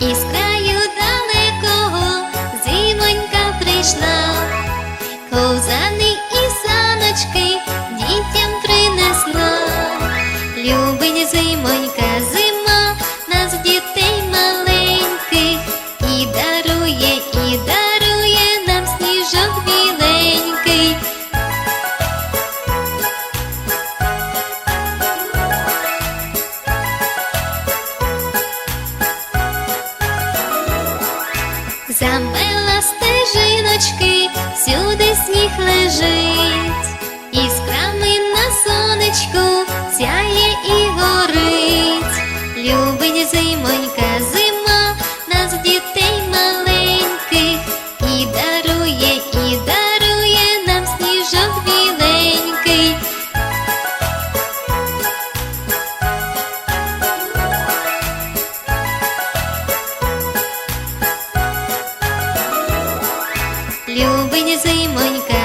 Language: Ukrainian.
Із далекого зимонька прийшла, ковзани і саночки дітям принесла, любить зимонька. замила стежиночки, всюди сніг лежить, Іскрами на сонечку сяє і горить, любить зимонька зимонька. Не зимонька.